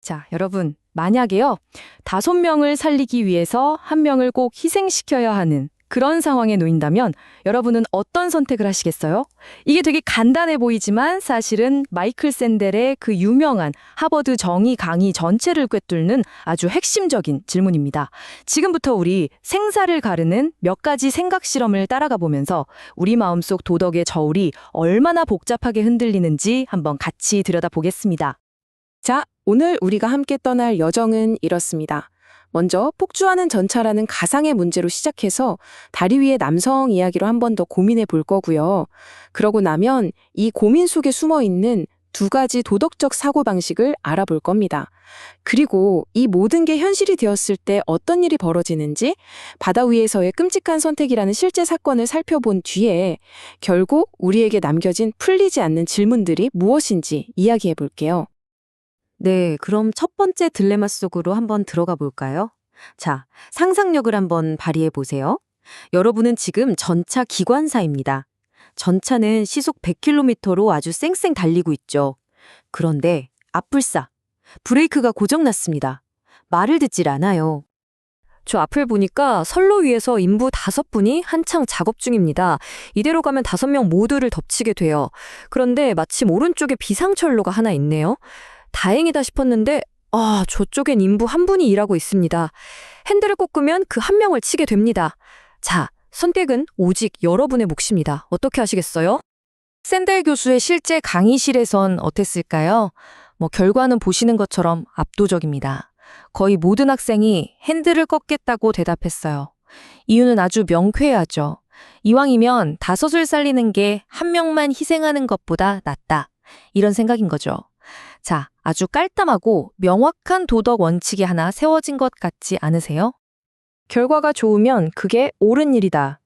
자, 여러분, 만약에요. 다섯 명을 살리기 위해서 한 명을 꼭 희생시켜야 하는 그런 상황에 놓인다면 여러분은 어떤 선택을 하시겠어요? 이게 되게 간단해 보이지만 사실은 마이클 샌델의 그 유명한 하버드 정의 강의 전체를 꿰뚫는 아주 핵심적인 질문입니다. 지금부터 우리 생사를 가르는 몇 가지 생각 실험을 따라가 보면서 우리 마음속 도덕의 저울이 얼마나 복잡하게 흔들리는지 한번 같이 들여다보겠습니다. 자, 오늘 우리가 함께 떠날 여정은 이렇습니다. 먼저 폭주하는 전차라는 가상의 문제로 시작해서 다리 위의 남성 이야기로 한 번 더 고민해 볼 거고요. 그러고 나면 이 고민 속에 숨어 있는 두 가지 도덕적 사고방식을 알아볼 겁니다. 그리고 이 모든 게 현실이 되었을 때 어떤 일이 벌어지는지 바다 위에서의 끔찍한 선택이라는 실제 사건을 살펴본 뒤에 결국 우리에게 남겨진 풀리지 않는 질문들이 무엇인지 이야기해 볼게요. 네, 그럼 첫 번째 딜레마 속으로 한번 들어가 볼까요? 자, 상상력을 한번 발휘해 보세요. 여러분은 지금 전차 기관사입니다. 전차는 시속 100km로 아주 쌩쌩 달리고 있죠. 그런데 앞불사, 브레이크가 고장났습니다. 말을 듣질 않아요. 저 앞을 보니까 선로 위에서 인부 다섯 분이 한창 작업 중입니다. 이대로 가면 다섯 명 모두를 덮치게 돼요. 그런데 마침 오른쪽에 비상철로가 하나 있네요. 다행이다 싶었는데 아, 저쪽엔 인부 한 분이 일하고 있습니다. 핸들을 꺾으면 그 한 명을 치게 됩니다. 자, 선택은 오직 여러분의 몫입니다. 어떻게 하시겠어요? 샌델 교수의 실제 강의실에선 어땠을까요? 뭐 결과는 보시는 것처럼 압도적입니다. 거의 모든 학생이 핸들을 꺾겠다고 대답했어요. 이유는 아주 명쾌하죠. 이왕이면 다섯을 살리는 게 한 명만 희생하는 것보다 낫다. 이런 생각인 거죠. 자, 아주 깔끔하고 명확한 도덕 원칙이 하나 세워진 것 같지 않으세요? 결과가 좋으면 그게 옳은 일이다.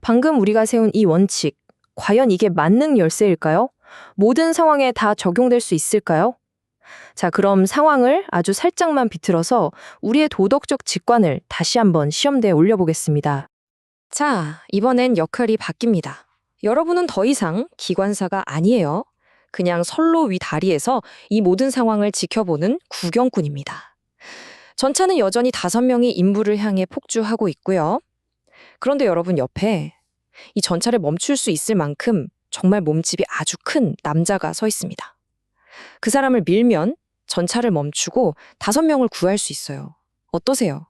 방금 우리가 세운 이 원칙, 과연 이게 만능 열쇠일까요? 모든 상황에 다 적용될 수 있을까요? 자, 그럼 상황을 아주 살짝만 비틀어서 우리의 도덕적 직관을 다시 한번 시험대에 올려보겠습니다. 자, 이번엔 역할이 바뀝니다. 여러분은 더 이상 기관사가 아니에요. 그냥 선로 위 다리에서 이 모든 상황을 지켜보는 구경꾼입니다. 전차는 여전히 다섯 명이 인부를 향해 폭주하고 있고요. 그런데 여러분 옆에 이 전차를 멈출 수 있을 만큼 정말 몸집이 아주 큰 남자가 서 있습니다. 그 사람을 밀면 전차를 멈추고 다섯 명을 구할 수 있어요. 어떠세요?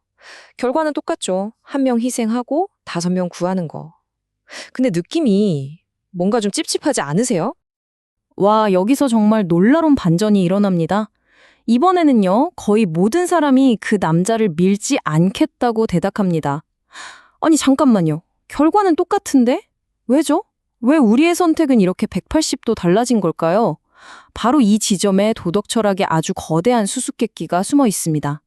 결과는 똑같죠. 한 명 희생하고 다섯 명 구하는 거. 근데 느낌이 뭔가 좀 찝찝하지 않으세요? 와, 여기서 정말 놀라운 반전이 일어납니다. 이번에는요, 거의 모든 사람이 그 남자를 밀지 않겠다고 대답합니다. 아니, 잠깐만요. 결과는 똑같은데? 왜죠? 왜 우리의 선택은 이렇게 180도 달라진 걸까요? 바로 이 지점에 도덕 철학의 아주 거대한 수수께끼가 숨어 있습니다.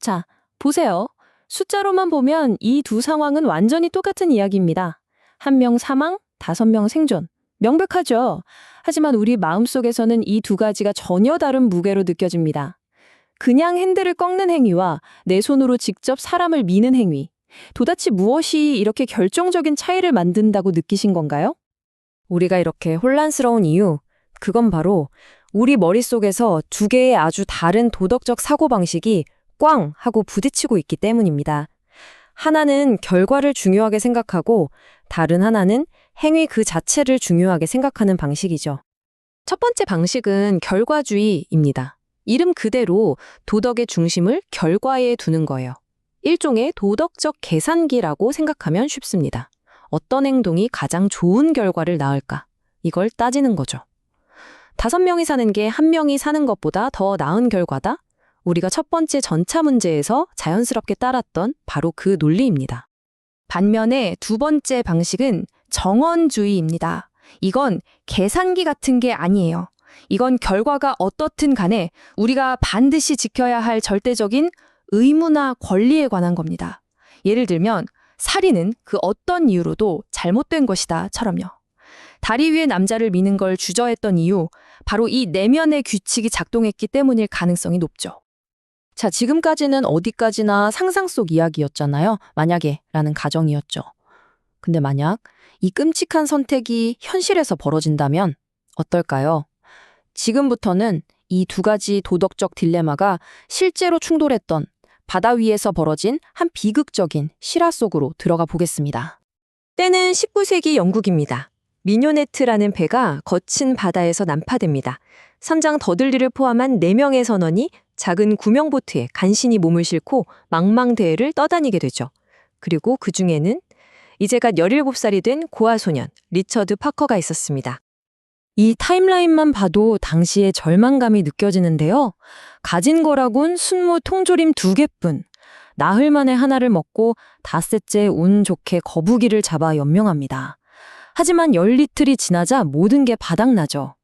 자, 보세요. 숫자로만 보면 이 두 상황은 완전히 똑같은 이야기입니다. 한 명 사망, 다섯 명 생존. 명백하죠? 하지만 우리 마음속에서는 이 두 가지가 전혀 다른 무게로 느껴집니다. 그냥 핸들을 꺾는 행위와 내 손으로 직접 사람을 미는 행위. 도대체 무엇이 이렇게 결정적인 차이를 만든다고 느끼신 건가요? 우리가 이렇게 혼란스러운 이유, 그건 바로 우리 머릿속에서 두 개의 아주 다른 도덕적 사고방식이 꽝 하고 부딪히고 있기 때문입니다. 하나는 결과를 중요하게 생각하고 다른 하나는 행위 그 자체를 중요하게 생각하는 방식이죠. 첫 번째 방식은 결과주의입니다. 이름 그대로 도덕의 중심을 결과에 두는 거예요. 일종의 도덕적 계산기라고 생각하면 쉽습니다. 어떤 행동이 가장 좋은 결과를 낳을까? 이걸 따지는 거죠. 다섯 명이 사는 게 한 명이 사는 것보다 더 나은 결과다? 우리가 첫 번째 전차 문제에서 자연스럽게 따랐던 바로 그 논리입니다. 반면에 두 번째 방식은 정원주의입니다. 이건 계산기 같은 게 아니에요. 이건 결과가 어떻든 간에 우리가 반드시 지켜야 할 절대적인 의무나 권리에 관한 겁니다. 예를 들면 살인은 그 어떤 이유로도 잘못된 것이다처럼요. 다리 위에 남자를 미는 걸 주저했던 이유, 바로 이 내면의 규칙이 작동했기 때문일 가능성이 높죠. 자, 지금까지는 어디까지나 상상 속 이야기였잖아요. 만약에 라는 가정이었죠. 근데 만약 이 끔찍한 선택이 현실에서 벌어진다면 어떨까요? 지금부터는 이 두 가지 도덕적 딜레마가 실제로 충돌했던 바다 위에서 벌어진 한 비극적인 실화 속으로 들어가 보겠습니다. 때는 19세기 영국입니다. 미뇨네트라는 배가 거친 바다에서 난파됩니다. 선장 더들리를 포함한 4명의 선원이 작은 구명보트에 간신히 몸을 싣고 망망대해를 떠다니게 되죠. 그리고 그 중에는 이제 갓 17살이 된 고아 소년 리처드 파커가 있었습니다. 이 타임라인만 봐도 당시의 절망감이 느껴지는데요. 가진 거라곤 순무 통조림 두 개뿐. 나흘 만에 하나를 먹고 닷새째 운 좋게 거북이를 잡아 연명합니다. 하지만 열리틀이 지나자 모든 게 바닥나죠.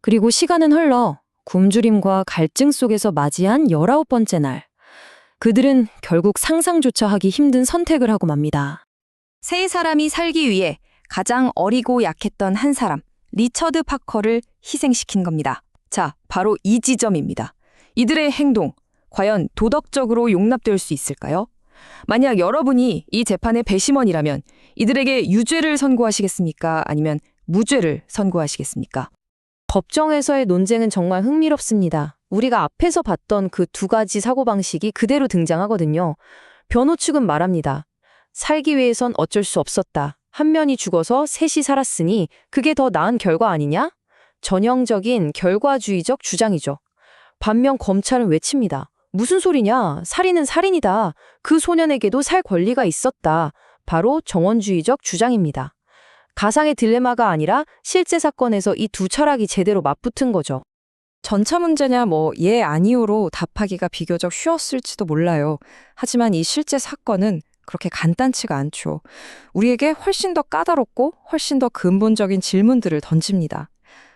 그리고 시간은 흘러 굶주림과 갈증 속에서 맞이한 열아홉 번째 날. 그들은 결국 상상조차 하기 힘든 선택을 하고 맙니다. 세 사람이 살기 위해 가장 어리고 약했던 한 사람, 리처드 파커를 희생시킨 겁니다. 자, 바로 이 지점입니다. 이들의 행동, 과연 도덕적으로 용납될 수 있을까요? 만약 여러분이 이 재판의 배심원이라면 이들에게 유죄를 선고하시겠습니까? 아니면 무죄를 선고하시겠습니까? 법정에서의 논쟁은 정말 흥미롭습니다. 우리가 앞에서 봤던 그 두 가지 사고방식이 그대로 등장하거든요. 변호 측은 말합니다. 살기 위해선 어쩔 수 없었다. 한 면이 죽어서 셋이 살았으니 그게 더 나은 결과 아니냐? 전형적인 결과주의적 주장이죠. 반면 검찰은 외칩니다. 무슨 소리냐? 살인은 살인이다. 그 소년에게도 살 권리가 있었다. 바로 정원주의적 주장입니다. 가상의 딜레마가 아니라 실제 사건에서 이 두 철학이 제대로 맞붙은 거죠. 전차 문제냐 뭐 예 아니오로 답하기가 비교적 쉬웠을지도 몰라요. 하지만 이 실제 사건은 그렇게 간단치가 않죠. 우리에게 훨씬 더 까다롭고 훨씬 더 근본적인 질문들을 던집니다.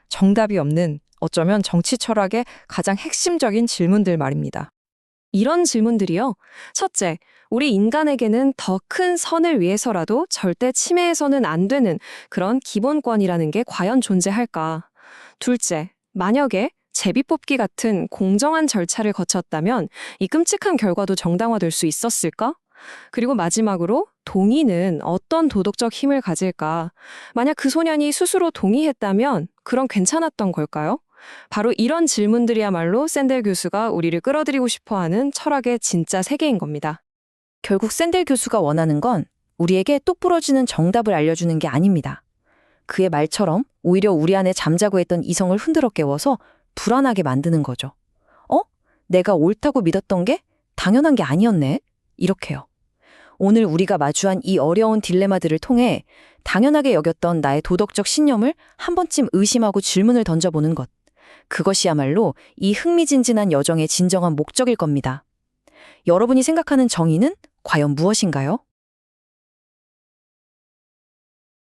정답이 없는 어쩌면 정치 철학의 가장 핵심적인 질문들 말입니다. 이런 질문들이요. 첫째, 우리 인간에게는 더 큰 선을 위해서라도 절대 침해해서는 안 되는 그런 기본권이라는 게 과연 존재할까? 둘째, 만약에 제비뽑기 같은 공정한 절차를 거쳤다면 이 끔찍한 결과도 정당화될 수 있었을까? 그리고 마지막으로 동의는 어떤 도덕적 힘을 가질까? 만약 그 소년이 스스로 동의했다면 그럼 괜찮았던 걸까요? 바로 이런 질문들이야말로 샌델 교수가 우리를 끌어들이고 싶어 하는 철학의 진짜 세계인 겁니다. 결국 샌델 교수가 원하는 건 우리에게 똑 부러지는 정답을 알려주는 게 아닙니다. 그의 말처럼 오히려 우리 안에 잠자고 했던 이성을 흔들어 깨워서 불안하게 만드는 거죠. 어? 내가 옳다고 믿었던 게 당연한 게 아니었네? 이렇게요. 오늘 우리가 마주한 이 어려운 딜레마들을 통해 당연하게 여겼던 나의 도덕적 신념을 한 번쯤 의심하고 질문을 던져보는 것. 그것이야말로 이 흥미진진한 여정의 진정한 목적일 겁니다. 여러분이 생각하는 정의는 과연 무엇인가요?